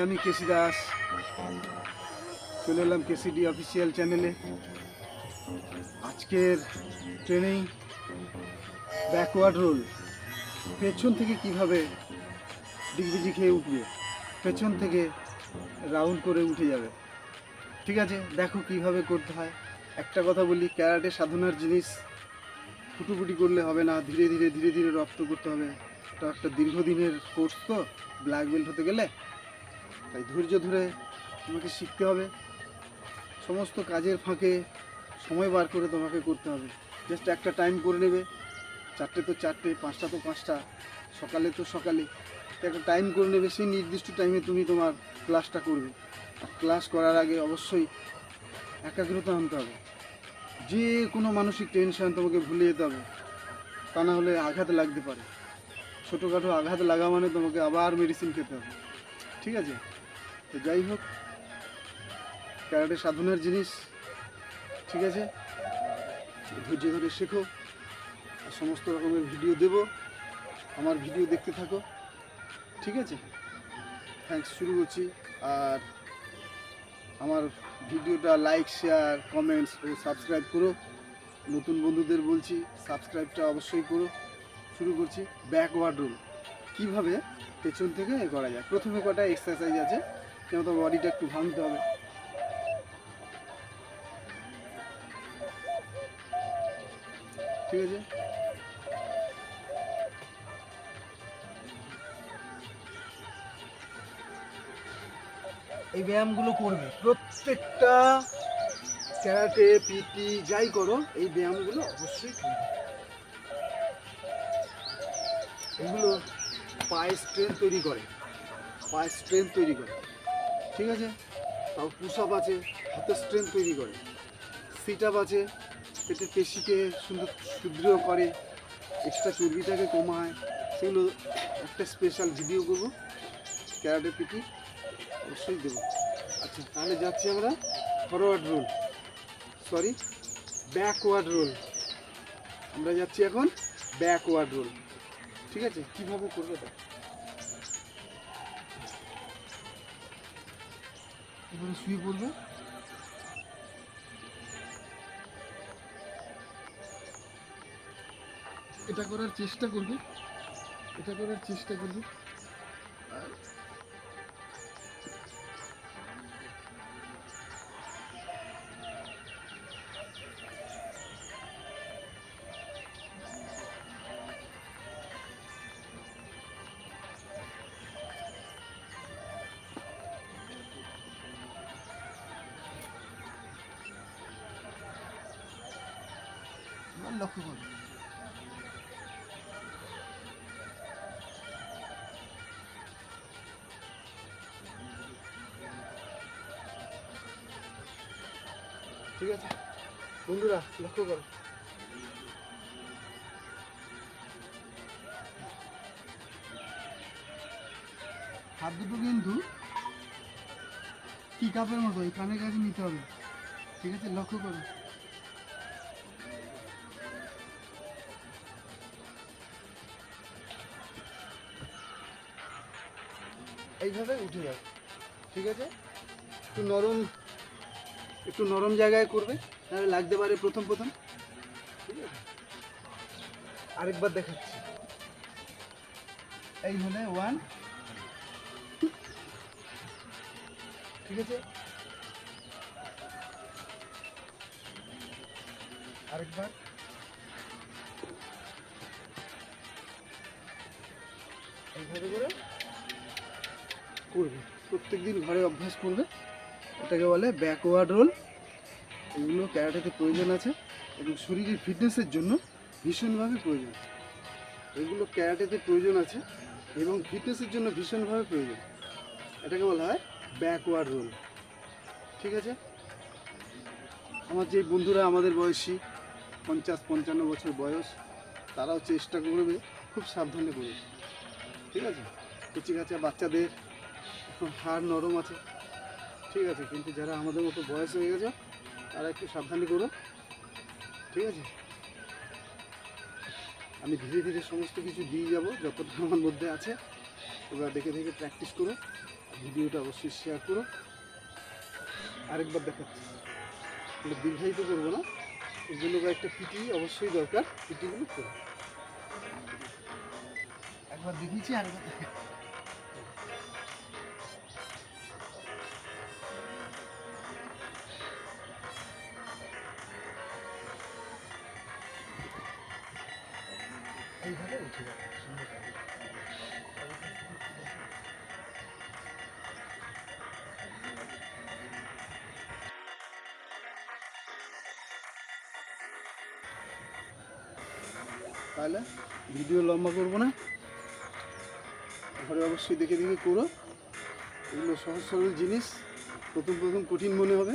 আমি কেসি দাস। চলে এলাম কেসিডি অফিসিয়াল চ্যানেলে। আজকের ট্রেনিং ব্যাকওয়ার্ড রোল পেছন থেকে কীভাবে ডিগবিজি খেয়ে উঠবে? পেছন থেকে রাউন্ড করে উঠে যাবে। ঠিক আছে, দেখো কীভাবে করতে হয়। একটা কথা বলি, ক্যারাটে সাধনার জিনিস ফুটুফুটি করলে হবে না। ধীরে ধীরে ধীরে ধীরে রপ্ত করতে হবে। এটা একটা দীর্ঘদিনের কোর্স তো ব্ল্যাক বেল্ট হতে গেলে। তাই ধৈর্য ধরে তোমাকে শিখতে হবে। সমস্ত কাজের ফাঁকে সময় বার করে তোমাকে করতে হবে। জাস্ট একটা টাইম করে নেবে। চারটে তো চারটে, পাঁচটা তো পাঁচটা, সকালে তো সকালে। একটা টাইম করে নেবে, সেই নির্দিষ্ট টাইমে তুমি তোমার ক্লাসটা করবে। আর ক্লাস করার আগে অবশ্যই একাগ্রতা আনতে হবে। যে কোনো মানসিক টেনশন তোমাকে ভুলে যেতে হবে। তা না হলে আঘাত লাগতে পারে। ছোটোখাটো আঘাত লাগা মানে তোমাকে আবার মেডিসিন খেতে হবে। ঠিক আছে? তো যাই হোক, ক্যারাটে সাধনার জিনিস, ঠিক আছে? ধৈর্য ধরে শেখো, আর সমস্ত রকমের ভিডিও দেব, আমার ভিডিও দেখতে থাকো, ঠিক আছে? থ্যাংকস শুরু করছি, আর আমার ভিডিওটা লাইক শেয়ার কমেন্টস ও সাবস্ক্রাইব করো। নতুন বন্ধুদের বলছি সাবস্ক্রাইবটা অবশ্যই করো। শুরু করছি ব্যাকওয়ার্ড রোল কীভাবে? পেছন থেকে করা যায়। প্রথমে কটা এক্সারসাইজ আছে? কেন তো বডিটা একটু ভাঙতে হবে? ঠিক আছে? এই ব্যায়ামগুলো করবে। প্রত্যেকটা ক্যারাটে, পিটি, যাই করো, এই ব্যায়ামগুলো অবশ্যই করবে। এগুলো পায়ের স্ট্রেন তৈরি করে। পায়ের স্ট্রেন তৈরি করে। ঠিক আছে? তাও পুশ আপ আছে, হাতের স্ট্রেংথ তৈরি করে। সিট আপ আছে পেটের পেশিকে সুন্দর সুদৃঢ় করে এক্সট্রা চর্বিটাকে কমায়। সেগুলো একটা স্পেশাল ভিডিও করব, ক্যারাটে পিটি অবশ্যই দেবো। আচ্ছা তাহলে যাচ্ছি আমরা forward roll sorry backward roll আমরা যাচ্ছি এখন ব্যাকওয়ার্ড রোল ঠিক আছে? কীভাবে করবে? তা এবারে শুয়ে পড়বে। এটা করার চেষ্টা করবে। এটা করার চেষ্টা করবে। আর লক্ষ্য করবে ঠিক আছে। বন্ধুরা লক্ষ্য করো। হাত দুটো কিন্তু কি কাপের মতো এই কানের কাছে নিতে হবে। ঠিক আছে লক্ষ্য করো এইভাবে উঠে যাবে ঠিক আছে? একটু নরম একটু নরম জায়গায় করবে, তাহলে লাগতে পারে প্রথম প্রথম। ঠিক আছে? আরেকবার দেখাচ্ছি। এই হলে ওয়ান ঠিক আছে? আরেকবার। এইভাবে করে। করবে। প্রত্যেকদিন ঘরে অভ্যাস করবে। এটাকে বলে ব্যাকওয়ার্ড রোল এগুলো ক্যারাটেতে প্রয়োজন আছে এবং শরীরের ফিটনেসের জন্য ভীষণভাবে প্রয়োজন। এগুলো ক্যারাটেতে প্রয়োজন আছে এবং ফিটনেসের জন্য ভীষণভাবে প্রয়োজন। এটাকে বলা হয় ব্যাকওয়ার্ড রোল ঠিক আছে? আমার যে বন্ধুরা, আমাদের বয়সী, পঞ্চাশ, পঞ্চান্ন বছর বয়স, তারাও চেষ্টা করবে, খুব সাবধানে করবে। ঠিক আছে? কচি কাঁচা বাচ্চাদের হাড় নরম আছে। ঠিক আছে, কিন্তু যারা আমাদের মতো বয়স হয়ে গেছে, তারা একটু সাবধানে করো ঠিক আছে? আমি ধীরে ধীরে সমস্ত কিছু দিয়ে যাব, যতটা আমার মধ্যে আছে। তোমরা দেখে দেখে প্র্যাকটিস করো ভিডিওটা অবশ্যই শেয়ার করো আরেকবার দেখাচ্ছি। দীর্ঘায়িত করব না। এর জন্য একটা পিটি অবশ্যই দরকার। পিটিগুলো করো একবার দেখিয়েছি, আরেকবার দেখা তাহলে ভিডিও লম্বা করব না। ঘরে অবশ্যই দেখে দেখে করো। এগুলো সহজ সরল জিনিস। প্রথম প্রথম কঠিন মনে হবে।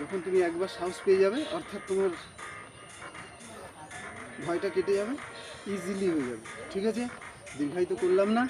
যখন তুমি একবার সাহস পেয়ে যাবে, অর্থাৎ তোমার ভয়টা কেটে যাবে। ইজিলি হয়ে যাবে। ঠিক আছে? দীর্ঘায়িত করলাম না।